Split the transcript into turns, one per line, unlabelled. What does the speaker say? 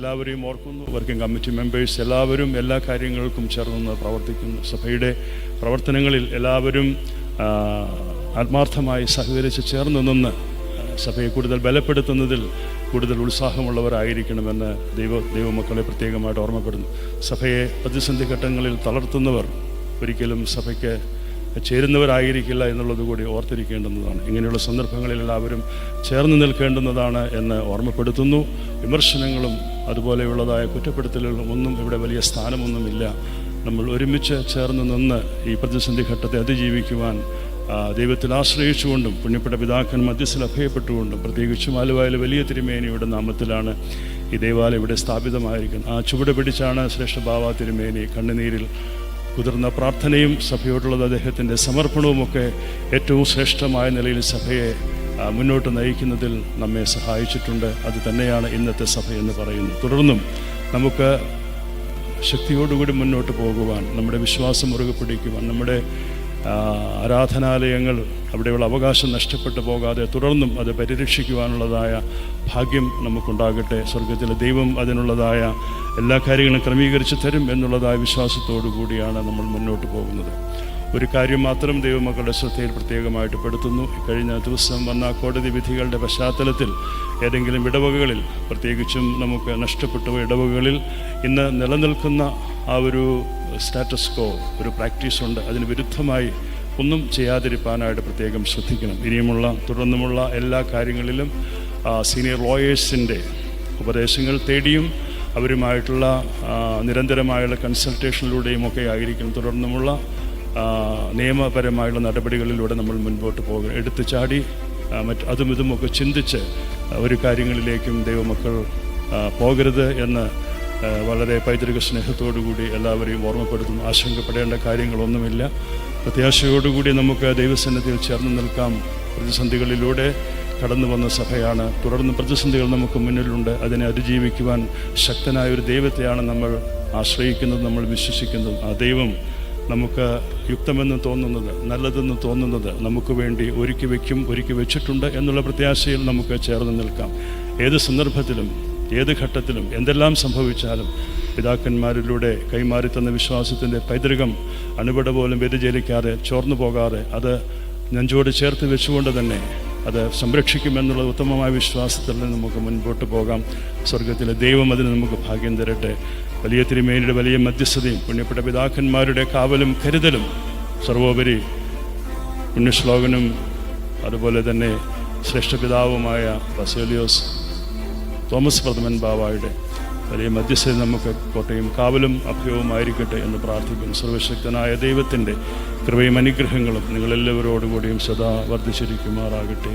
എല്ലാവരെയും ഓർക്കുന്നു. Working committee members എല്ലാവരും എല്ലാ കാര്യങ്ങൾക്കും ചേർന്ന് പ്രവർത്തിക്കുന്നു. സഭയുടെ പ്രവർത്തനങ്ങളിൽ എല്ലാവരും ആത്മാർത്ഥമായി സഹകരിച്ച് ചേർന്ന് നിന്ന് സഭയെ കൂടുതൽ ബലപ്പെടുത്തുന്നതിൽ കൂടുതൽ ഉത്സാഹമുള്ളവരായിരിക്കണമെന്ന് ദൈവ ദൈവമക്കളെ പ്രത്യേകമായിട്ട് ഓർമ്മപ്പെടുന്നു. സഭയെ പ്രതിസന്ധി ഘട്ടങ്ങളിൽ തളർത്തുന്നവർ ഒരിക്കലും സഭയ്ക്ക് ചേരുന്നവരായിരിക്കില്ല എന്നുള്ളത് കൂടി ഓർത്തിരിക്കേണ്ടുന്നതാണ്. ഇങ്ങനെയുള്ള സന്ദർഭങ്ങളിൽ എല്ലാവരും ചേർന്ന് നിൽക്കേണ്ടുന്നതാണ് എന്ന് ഓർമ്മപ്പെടുത്തുന്നു. വിമർശനങ്ങളും അതുപോലെയുള്ളതായ കുറ്റപ്പെടുത്തലുകളും ഒന്നും ഇവിടെ വലിയ സ്ഥാനമൊന്നുമില്ല. നമ്മൾ ഒരുമിച്ച് ചേർന്ന് നിന്ന് ഈ പ്രതിസന്ധി ഘട്ടത്തെ അതിജീവിക്കുവാൻ ദൈവത്തിൽ ആശ്രയിച്ചുകൊണ്ടും പുണ്യപ്പെട്ട പിതാക്കൻ മധ്യസ്ഥൽ അഭയപ്പെട്ടുകൊണ്ടും പ്രത്യേകിച്ചും ആലുവായിലെ വലിയ തിരുമേനിയുടെ നാമത്തിലാണ് ഈ ദേവാലയം ഇവിടെ സ്ഥാപിതമായിരിക്കുന്നത്. ആ ചുവട് പിടിച്ചാണ് ശ്രേഷ്ഠ ബാവ തിരുമേനി കണ്ണുനീരിൽ കുതിർന്ന പ്രാർത്ഥനയും സഭയോടുള്ളത് അദ്ദേഹത്തിന്റെ സമർപ്പണവുമൊക്കെ ഏറ്റവും ശ്രേഷ്ഠമായ നിലയിൽ സഭയെ മുന്നോട്ട് നയിക്കുന്നതിൽ നമ്മെ സഹായിച്ചിട്ടുണ്ട്. അത് തന്നെയാണ് ഇന്നത്തെ സഭ എന്ന് പറയുന്നത്. തുടർന്നും നമുക്ക് ശക്തിയോടുകൂടി മുന്നോട്ട് പോകുവാൻ നമ്മുടെ വിശ്വാസം മുറുകെ പിടിക്കുവാൻ നമ്മുടെ ആരാധനാലയങ്ങൾ അവിടെയുള്ള അവകാശം നഷ്ടപ്പെട്ടു പോകാതെ തുടർന്നും അത് പരിരക്ഷിക്കുവാനുള്ളതായ ഭാഗ്യം നമുക്കുണ്ടാകട്ടെ. സ്വർഗത്തിലെ ദൈവം അതിനുള്ളതായ എല്ലാ കാര്യങ്ങളും ക്രമീകരിച്ച് തരും എന്നുള്ളതായ വിശ്വാസത്തോടു കൂടിയാണ് നമ്മൾ മുന്നോട്ട് പോകുന്നത്. ഒരു കാര്യം മാത്രം ദൈവമക്കളുടെ ശ്രദ്ധയിൽ പ്രത്യേകമായിട്ട് പെടുത്തുന്നു. കഴിഞ്ഞ ദിവസം വന്ന കോടതി വിധികളുടെ പശ്ചാത്തലത്തിൽ ഏതെങ്കിലും ഇടവകകളിൽ പ്രത്യേകിച്ചും നമുക്ക് നഷ്ടപ്പെട്ട ഇടവകകളിൽ ഇന്ന് നിലനിൽക്കുന്ന ആ ഒരു സ്റ്റാറ്റസ് കോ ഒരു പ്രാക്ടീസ് ഉണ്ട്. അതിന് വിരുദ്ധമായി ഒന്നും ചെയ്യാതിരിക്കാനായിട്ട് പ്രത്യേകം ശ്രദ്ധിക്കണം. ഇനിയുമുള്ള തുടർന്നുമുള്ള എല്ലാ കാര്യങ്ങളിലും സീനിയർ ലോയേഴ്സിന്റെ ഉപദേശങ്ങൾ തേടിയും അവരുമായിട്ടുള്ള നിരന്തരമായുള്ള കൺസൾട്ടേഷനിലൂടെയും ഒക്കെ ആയിരിക്കും തുടർന്നുമുള്ള നിയമപരമായുള്ള നടപടികളിലൂടെ നമ്മൾ മുൻപോട്ട് പോകുക എടുത്തു ചാടി മറ്റ് അതും ഇതുമൊക്കെ ചിന്തിച്ച് ഒരു കാര്യങ്ങളിലേക്കും ദൈവമക്കൾ പോകരുത് എന്ന് വളരെ പൈതൃക സ്നേഹത്തോടുകൂടി എല്ലാവരെയും ഓർമ്മപ്പെടുത്തുന്നു. ആശങ്കപ്പെടേണ്ട കാര്യങ്ങളൊന്നുമില്ല. പ്രത്യാശയോടുകൂടി നമുക്ക് ദൈവസന്നിധിയിൽ ചേർന്ന് നിൽക്കാം. പ്രതിസന്ധികളിലൂടെ കടന്നു വന്ന സഭയാണ്. തുടർന്ന് പ്രതിസന്ധികൾ നമുക്ക് മുന്നിലുണ്ട്. അതിനെ അതിജീവിക്കുവാൻ ശക്തനായ ഒരു ദൈവത്തെയാണ് നമ്മൾ ആശ്രയിക്കുന്നത് നമ്മൾ വിശ്വസിക്കുന്നത്. ആ ദൈവം നമുക്ക് യുക്തമെന്ന് തോന്നുന്നത് നല്ലതെന്ന് തോന്നുന്നത് നമുക്ക് വേണ്ടി ഒരുക്കി വയ്ക്കും ഒരുക്കി വെച്ചിട്ടുണ്ട് എന്നുള്ള പ്രത്യാശയിൽ നമുക്ക് ചേർന്ന് നിൽക്കാം. ഏത് സന്ദർഭത്തിലും ഏത് ഘട്ടത്തിലും എന്തെല്ലാം സംഭവിച്ചാലും പിതാക്കന്മാരിലൂടെ കൈമാറിത്തന്ന വിശ്വാസത്തിന്റെ പൈതൃകം അണുപട പോലും വ്യതിചലിക്കാതെ ചോർന്നു പോകാതെ അത് നെഞ്ചോട് ചേർത്ത് വെച്ചുകൊണ്ട് തന്നെ അത് സംരക്ഷിക്കുമെന്നുള്ള ഉത്തമമായ വിശ്വാസത്തിൽ നമുക്ക് മുൻപോട്ട് പോകാം. സ്വർഗത്തിലെ ദൈവം അതിന് നമുക്ക് ഭാഗ്യം തരട്ടെ. വലിയ തിരുമേനിയുടെ വലിയ മധ്യസ്ഥതയും പുണ്യപ്പെട്ട പിതാക്കന്മാരുടെ കാവലും കരുതലും സർവോപരി പുണ്യശ്ലോകനും അതുപോലെ തന്നെ ശ്രേഷ്ഠപിതാവുമായ ബസേലിയോസ് തോമസ് പ്രഥമൻ ബാവായുടെ വലിയ മധ്യസ്ഥ നമുക്ക് കോട്ടയും കാവലും അഭയവുമായിരിക്കട്ടെ എന്ന് പ്രാർത്ഥിക്കുന്നു. സർവശക്തനായ ദൈവത്തിന്റെ കൃപയും അനുഗ്രഹങ്ങളും നിങ്ങളെല്ലാവരോടുകൂടിയും സദാ വർദ്ധിച്ചിരിക്കുമാറാകട്ടെ.